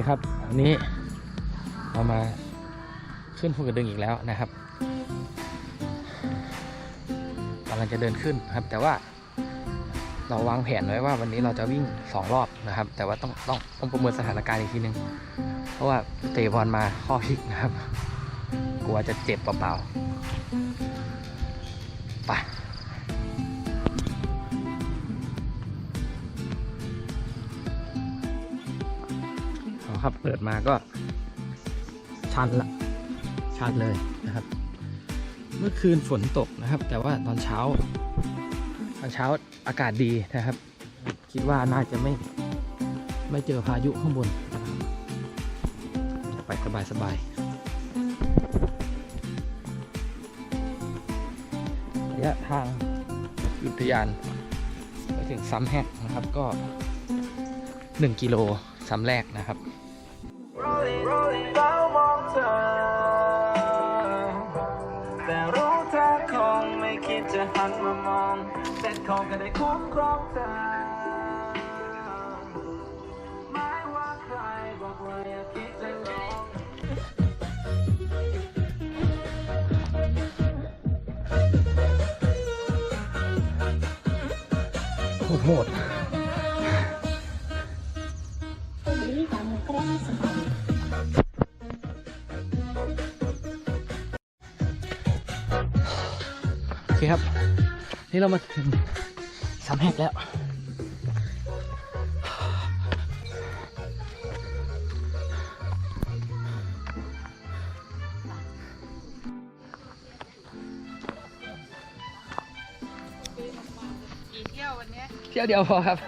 ดีครับวันนี้เรามาขึ้นภูกระดึงอีกแล้วนะครับกำลังจะเดินขึ้นครับ แต่ว่า เราวางแผนไว้ว่าวันนี้เราจะวิ่งสองรอบนะครับ แต่ว่าต้องต้องต้องประเมินสถานการณ์อีกทีนึง เพราะว่าเตะบอลมาข้อพลิกนะครับ กลัวจะเจ็บเปล่าๆ ครับ เปิดมาก็ ชันละ ชันเลยนะครับ เมื่อคืนฝนตกนะครับ แต่ว่าตอนเช้า ตอนเช้าอากาศดีนะครับ คิดว่าน่าจะไม่ ไม่เจอพายุข้างบนนะครับไปสบายสบายระยะทางอุทยานไปถึงซ้ำแหกนะครับก็ 1 กิโลซ้ำแรกนะครับ แต่คงก็ได้คุ้มครองเธอไม่ว่าใครบอกว่าอย่าคิดจะลองโหดโหดโอเคครับ นี่เรามาถึงสามแหกแล้วกี่เที่ยววันเนี้ยเที่ยวเดียวพอครับ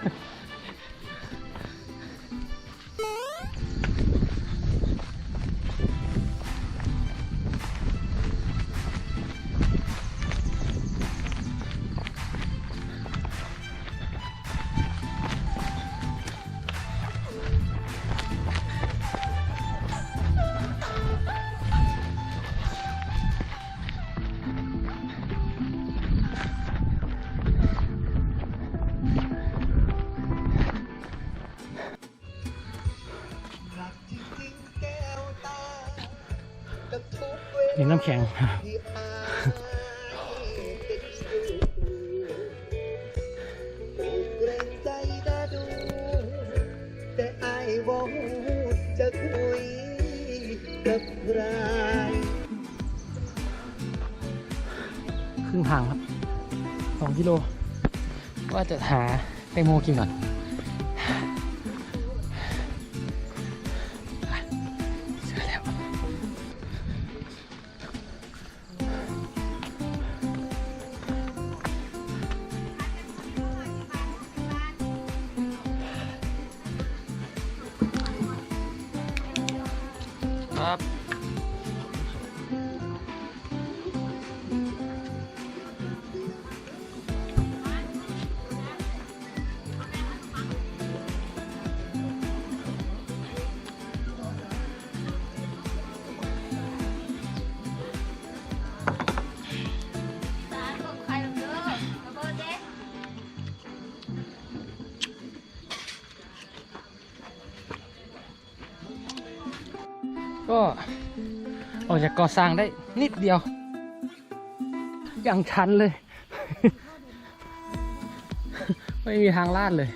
นี่น้ำแข็งเกรงใจน่าดูแต่ไอ้ายบอกจะคุยกับครครึ่งทางครับสองกิโล ว่าจะหาแตงโมกินก่อน จากก่อสร้างได้นิดเดียวอย่างชันเลย ไม่มีทางลาดเลย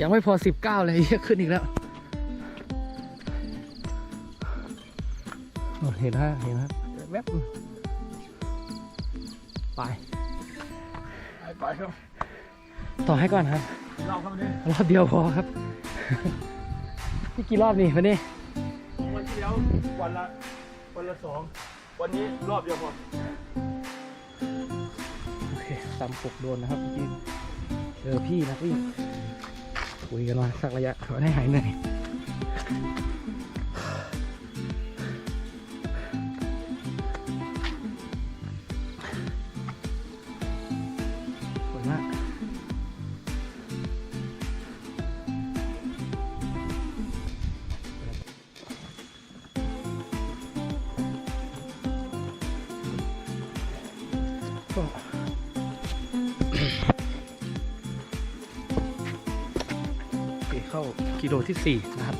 ยังไม่พอสิบเก้าเลยเยอะขึ้นอีกแล้วเห็นฮะเห็นฮะแวบไป ไปครับต่อให้ก่อนครับรอบเดียวพอครับ นี่กี่รอบนี่วันนี้ ที่แล้ววันละวันละสองวันนี้รอบเดียวพอโอเคตามปกโดนนะครับพี่เจอพี่นะพี่คุยกันมาสักระยะขอให้หายเหนื่อย กิโลที่ 4 นะครับ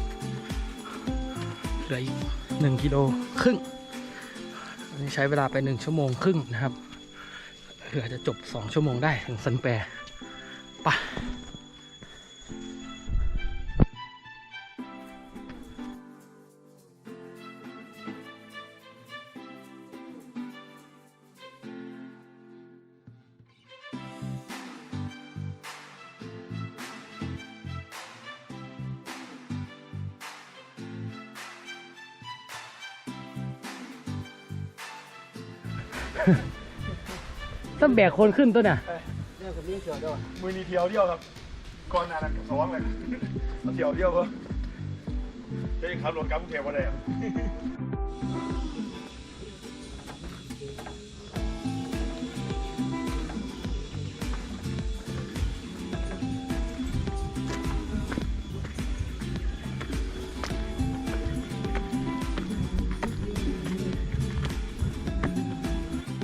เหลืออีก1กิโลครึ่งอันนี้ใช้เวลาไป 1 ชั่วโมงครึ่งนะครับเผื่อจะจบ 2 ชั่วโมงได้ถึงสันแปร ต้องแบกคนขึ้นตัวน่ะมือนีเที่ยวเดียวครับก่อนหนานั้นสองเลยเอาเที่ยวเดียวก็จะยังขับรถกลับกรุงเทพมาได้อะ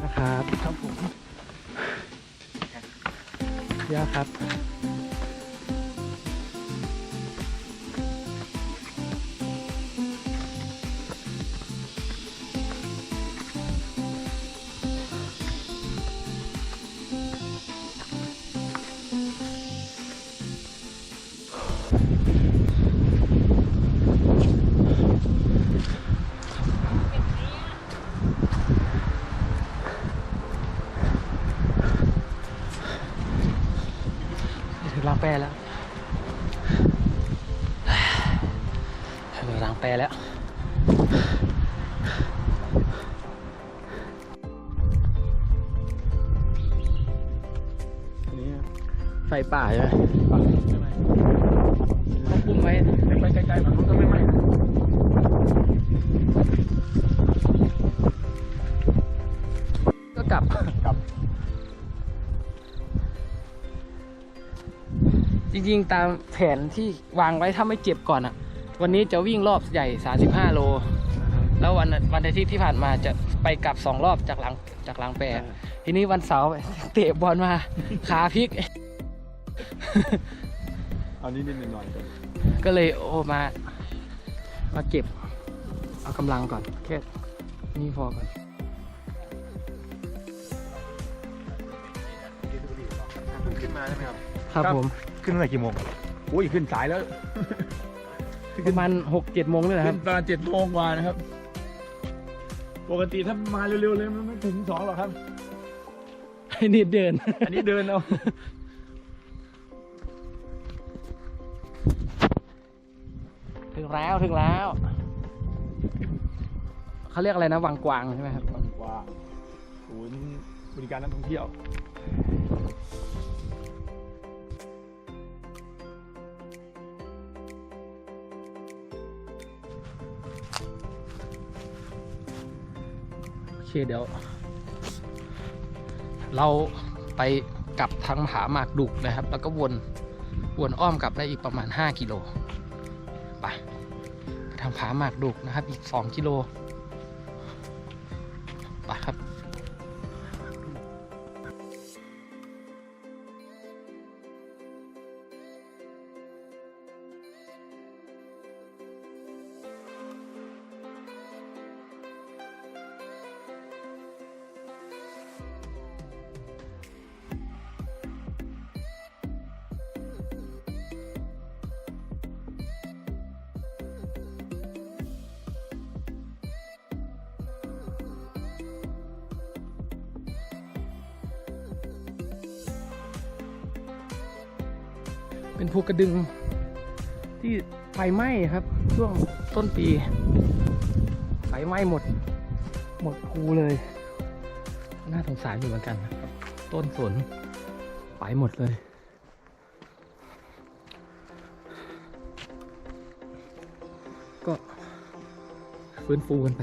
นะครับครับผมเยอะครับ แปรแล้วถึงรางแปรแล้ว นี่ไฟป่าใช่ไหม จริงๆ ตามแผนที่วางไว้ถ้าไม่เจ็บก่อนอะวันนี้จะวิ่งรอบใหญ่ 35 โล แล้ววันวันอาทิตย์ที่ผ่านมาจะไปกลับ 2 รอบจากหลังจากหลังแปรทีนี้วันเสาร์เตะบอลมา ขาพลิก เอานิดนิดหน่อยก็เลยโอ้มา มาเก็บ เอากำลังก่อนแค่นี่พอก่อนขึ้นมาใช่ไหมครับ ครับผม ขึ้นตั้งแต่กี่โมงอุ้ยขึ้นสายแล้ว ประมาณหกเจ็ดโมงนี่แหละคขึ้รับนประมาณเจ็ดโมงกว่านะครับ ปกติถ้ามาเร็วๆเลยมันไม่ถึงสองหรอกครับ ให้นิดเดิน อันนี้เดินเอา ถึงแล้วถึงแล้วเขาเรียกอะไรนะวังกวางใช่ไหมครับกว่าศูนย์บริการนักท่องเที่ยว เคเดี๋ยว เราไปกลับทางผาหมากดุกนะครับ แล้วก็วนวนอ้อมกลับได้อีกประมาณ 5 กิโลไปไปทางผาหมากดุกนะครับ อีก 2 กิโลไปครับ เป็นภูกระดึงที่ไฟไหม้ครับ ช่วงต้นปีไฟไหม้หมด หมดภูเลย น่าสงสารอยู่เหมือนกัน ต้นสนไปหมดเลย ก็ฟื้นฟูกันไป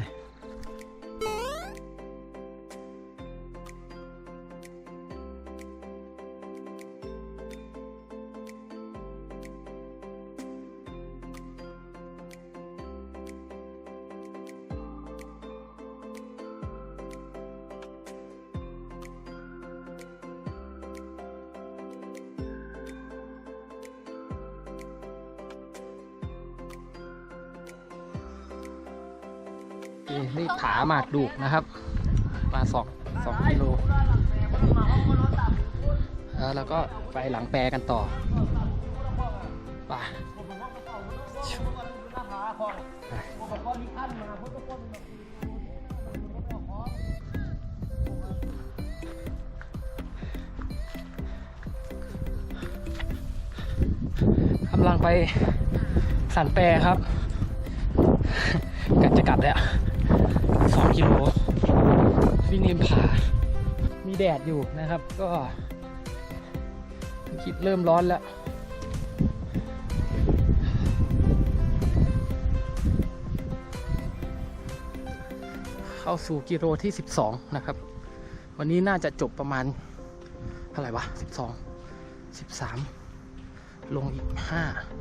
นี่ผาหมากดุกนะครับ มาสองสองกิโลแล้วเราก็ไปหลังแปรกันต่อไปกำลังไปสันแปรครับกัดจะกลับแล้ว สองกิโลวิ่งริมผา มีแดดอยู่นะครับ ก็คิดเริ่มร้อนแล้วเข้าสู่กิโลที่ 12 นะครับ วันนี้น่าจะจบประมาณเท่าไหร่วะ 12 13 ลงอีก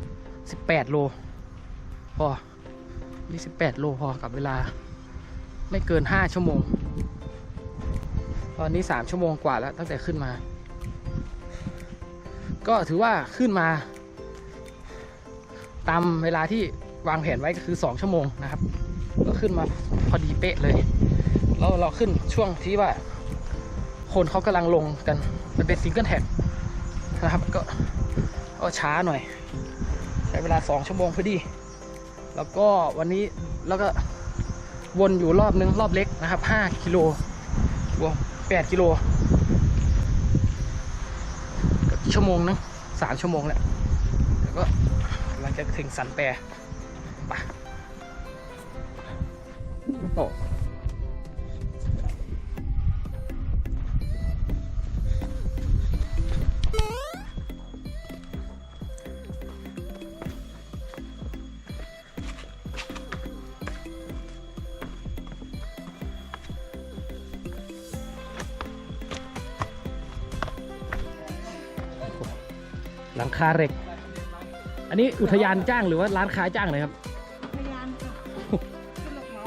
5 18 โล พอนี่18 โลพอกับเวลา ไม่เกิน 5 ชั่วโมง ตอนนี้ 3 ชั่วโมงกว่าแล้วตั้งแต่ขึ้นมา ก็ถือว่าขึ้นมา ตามเวลาที่วางแผนไว้ก็คือ 2 ชั่วโมงนะครับ ก็ขึ้นมาพอดีเป๊ะเลย แล้วเราขึ้นช่วงที่ว่า คนเขากำลังลงกัน มันเป็นซิงเกิลแท็กนะครับก็ก็ช้าหน่อย ใช้เวลา 2 ชั่วโมงพอดี แล้วก็วันนี้แล้วก็ วนอยู่รอบนึงรอบเล็กนะครับ5กิโลรวม8กิโลก็ชั่วโมงนึง3ชั่วโมงแหละแล้วก็หลังจะถึงสันแปรไปโอ้ หลังคาเหล็ก อันนี้อุทยานจ้างหรือว่าร้านค้าจ้างเลยครับ พยานค่ะขึ้นรถเหมา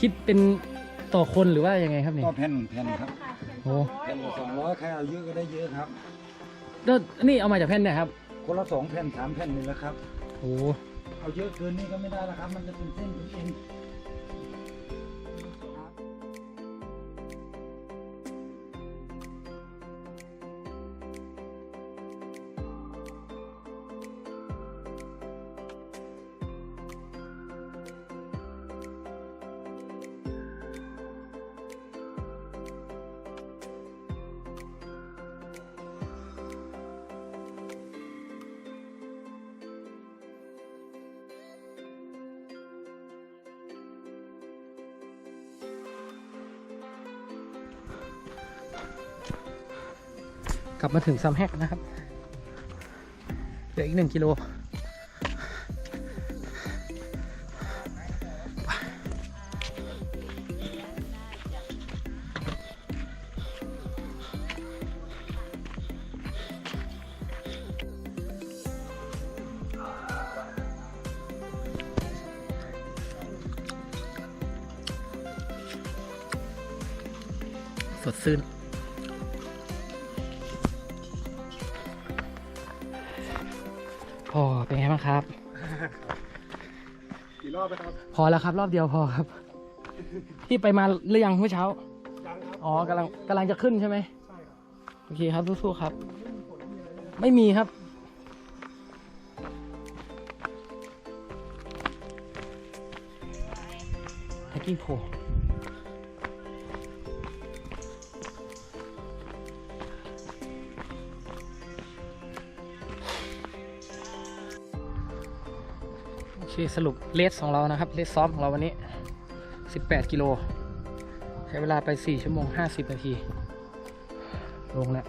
คิดเป็นต่อคนหรือว่ายังไงครับนี่ก็แผ่นแผ่นครับค่ะเป็นโอ้แผ่นละสองร้อยใครเอาเยอะก็ได้เยอะครับ แล้วนี่เอามาจากแผ่นเนี่ยครับคนละสองแผ่นสามแผ่นนี่แหละครับ โอ้ เอาเยอะเกินนี่ก็ไม่ได้แล้วครับ มันจะเป็นเส้นเป็นเอ็น ลับมาถึงซัมแฮกนะครับ เหลืออีกหนึ่งกิโลสดชื่น พอเป็นไงบ้างครับ กี่รอบไปครับพอแล้วครับ รอบเดียวพอครับพี่ไปมาหรือยังเมื่อเช้า ยังครับอ๋อกำลังกำลังจะขึ้นใช่ไหมใช่ครับโอเคครับสู้ๆครับ ไม่มีครับ แฮกกิ้งโพ คสรุปเลสของเรานะครับเลสซ้อมของเราวันนี้ 18 กิโล ใช้เวลาไป 4 ชั่วโมง 50 นาที ลงแล้ว